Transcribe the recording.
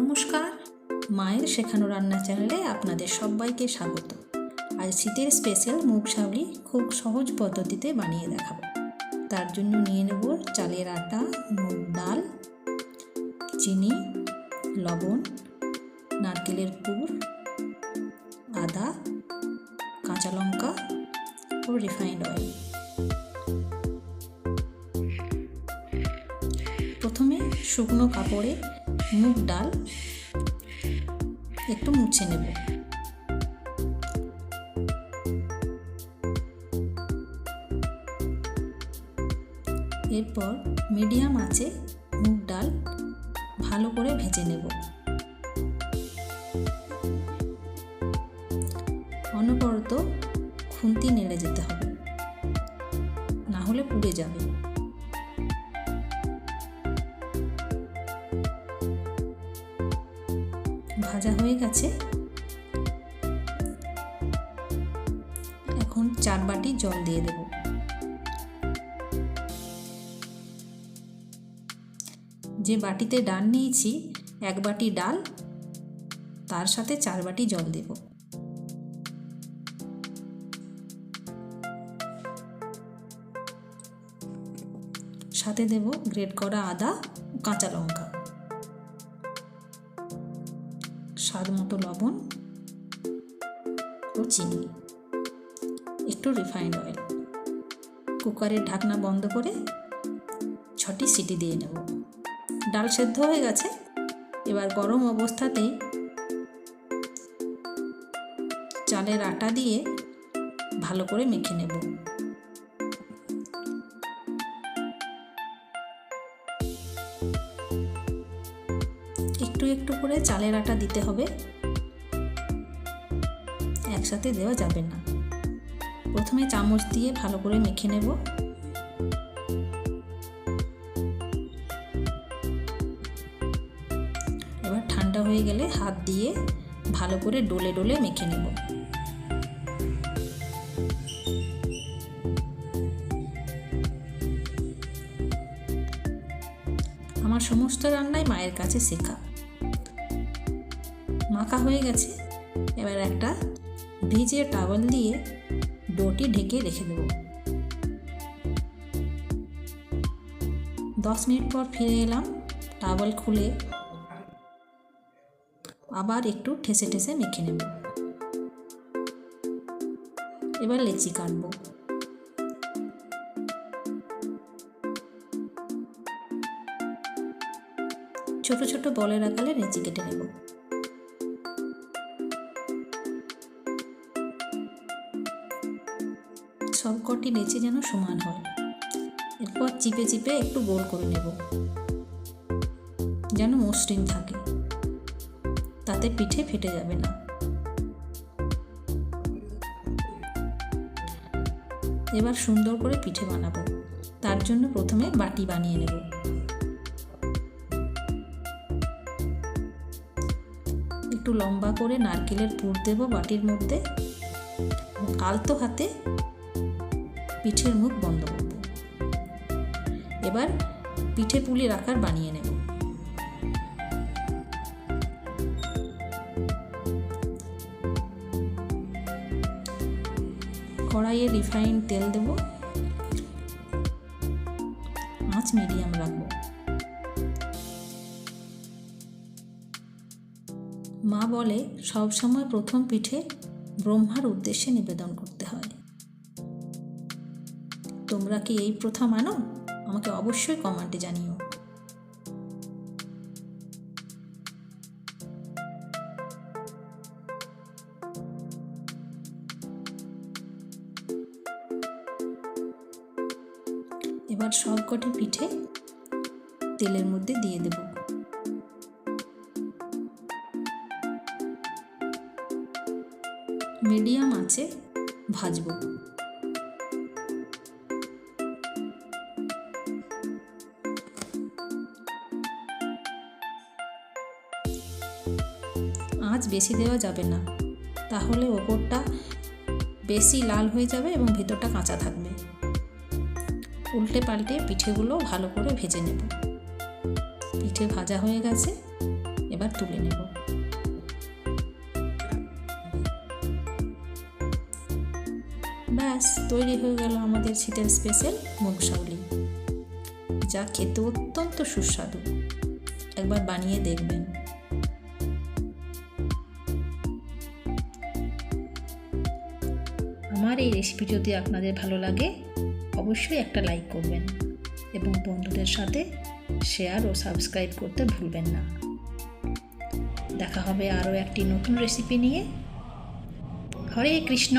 নমস্কার। মায়ের শেখানো রান্না চ্যানেলে আপনাদের সবাইকে স্বাগত। আজ শীতের স্পেশাল মুগ শাবলি খুব সহজ পদ্ধতিতে বানিয়ে দেখাবো। তার জন্য নিয়ে নেব চালের আটা, মুগ ডাল, চিনি, লবণ, নারকেলের পুর, আদা, কাঁচা লঙ্কা ও রিফাইন্ড অয়েল প্রথমে শুকনো কাপড়ে মুগ ডাল একটু মুছে নেব। এরপর মিডিয়াম আঁচে মুগ ডাল ভালো করে ভেজে নেব। অনবরত খুন্তি নেড়ে যেতে হবে, না হলে পুড়ে যাবে। ভাজা হয়ে গেছে। এখন চার বাটি জল দিয়ে দেব। যে বাটিতে ডাল নিয়েছি, এক বাটি ডাল, তার সাথে চার বাটি জল দেব। সাথে দেব গ্রেট করা আদা, কাঁচা লঙ্কা। স্বাদ মতো লবণ ও চিনি। একটু রিফাইন্ড অয়েল কুকারের ঢাকনা বন্ধ করে ছটি সিটি দিয়ে নেব। ডাল সেদ্ধ হয়ে গেছে। এবার গরম অবস্থাতেই চালের আটা দিয়ে ভালো করে মেখে নেব। একটু একটু করে চালের আটা দিতে হবে। একসাথে দেওয়া যাবে না। প্রথমে চামচ দিয়ে ভালো করে মেখে নেব। এবার ঠান্ডা হয়ে গেলে হাত দিয়ে ভালো করে ডলে ডলে মেখে নেব। আমার সমস্ত রান্নাই মায়ের কাছে শেখা। মাখা হয়ে গেছে। এবার একটা ভিজে টাওয়াল দিয়ে ডোটি ঢেকে রেখে দেব। দশ মিনিট পর ফিরে এলাম টাওয়াল খুলে আবার একটু ঠেসে ঠেসে মেখে নেব। এবার লেচি কাটবো। ছোট ছোট বলের আকারে লেচি কেটে নেব। সব কটি লেচি যেন সমান হয়। এরপর চিপে চিপে একটু গোল করে নেব। যেন মসৃণ থাকে। তাতে পিঠে ফেটে যাবে না। এবার সুন্দর করে পিঠে বানাবো। তার জন্য প্রথমে বাটি বানিয়ে নেব। একটু লম্বা করে নারকেলের পুর দেবো বাটির মধ্যে। আলতো হাতে পিঠের মুখ বন্ধ করব। এবার পিঠে পুলির আকার বানিয়ে নেব। কড়াইয়ে রিফাইন তেল দেব। আঁচ মিডিয়াম রাখব। মা বলে, সবসময় প্রথম পিঠে ব্রহ্মার উদ্দেশ্যে নিবেদন করতে হয়। তোমরা কি এই প্রথা মানো? আমাকে অবশ্যই কমেন্টে জানিও। এবার সবকটি পিঠে তেলের মধ্যে দিয়ে দেব। মিডিয়াম আছে ভাজবো। বেশি দেওয়া যাবে না। তাহলে ওপরটা বেশি লাল হয়ে যাবে এবং ভেতরটা কাঁচা থাকবে। উল্টে পাল্টে পিঠেগুলো ভালো করে ভেজে নেব। পিঠে ভাজা হয়ে গেছে, এবার তুলে নেব। ব্যাস, তৈরি হয়ে গেল আমাদের শীতের স্পেশাল মুগ শাউলি যা খেতে অত্যন্ত সুস্বাদু। একবার বানিয়ে দেখবেন। আমার এই রেসিপি যদি আপনাদের ভালো লাগে, অবশ্যই একটা লাইক করবেন এবং বন্ধুদের সাথে শেয়ার ও সাবস্ক্রাইব করতে ভুলবেন না। দেখা হবে আরও একটি নতুন রেসিপি নিয়ে। হরে কৃষ্ণ!